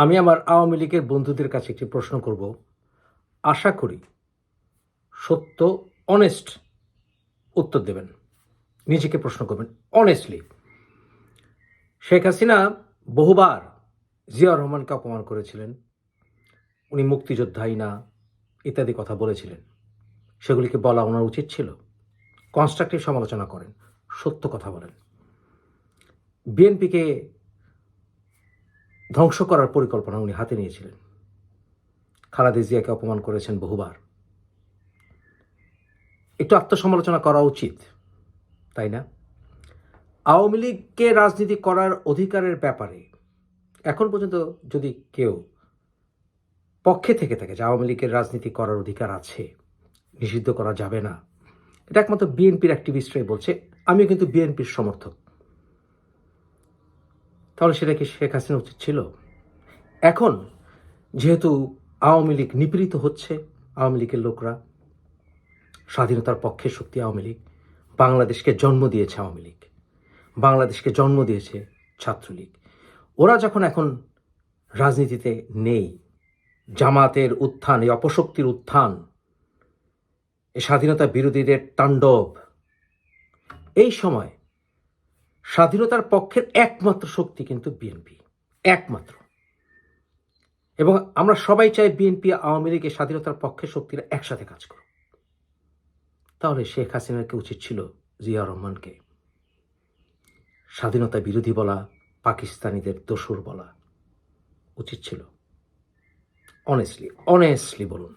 আমি আমার আওয়ামী লীগের বন্ধুদের কাছে একটি প্রশ্ন করব। আশা করি সত্য অনেস্ট উত্তর দেবেন। নিজেকে প্রশ্ন করবেন অনেস্টলি শেখ হাসিনা বহুবার জিয়া রহমানকে অপমান করেছিলেন। উনি মুক্তিযোদ্ধাই না, ইত্যাদি কথা বলেছিলেন। সেগুলিকে বলা ওনার উচিত ছিল। কনস্ট্রাকটিভ সমালোচনা করেন, সত্য কথা বলেন। বিএনপিকে ধ্বংস করার পরিকল্পনা উনি হাতে নিয়েছিলেন। খালাদা জিয়াকে অপমান করেছেন বহুবার। একটু আত্মসমালোচনা করা উচিত, তাই না? আওয়ামী লীগকে রাজনীতি করার অধিকারের ব্যাপারে এখন পর্যন্ত যদি কেউ পক্ষে থেকে থাকে যে আওয়ামী লীগের রাজনীতি করার অধিকার আছে, নিষিদ্ধ করা যাবে না, এটা একমাত্র বিএনপির অ্যাক্টিভিস্টরাই বলছে, আমিও কিন্তু বিএনপির সমর্থক। তাহলে সেটা কি শেখ হাসিনা উচিত ছিল? এখন যেহেতু আওয়ামী লীগ নিপীড়িত হচ্ছে, আওয়ামী লীগের লোকরা, স্বাধীনতার পক্ষে শক্তি আওয়ামী লীগ, বাংলাদেশকে জন্ম দিয়েছে আওয়ামী লীগ, বাংলাদেশকে জন্ম দিয়েছে ছাত্রলীগ। ওরা যখন এখন রাজনীতিতে নেই, জামাতের উত্থান, এই অপশক্তির উত্থান, এই স্বাধীনতা বিরোধীদের তাণ্ডব, এই সময় স্বাধীনতার পক্ষের একমাত্র শক্তি কিন্তু বিএনপি একমাত্র। এবং আমরা সবাই চাই বিএনপি আওয়ামী লীগের স্বাধীনতার পক্ষের শক্তিরা একসাথে কাজ করুক। তাহলে শেখ হাসিনাকে উচিত ছিল জিয়া রহমানকে? স্বাধীনতা বিরোধী বলা, পাকিস্তানিদের দোসর বলা উচিত ছিল। অনেস্টলি অনেস্টলি বলুন।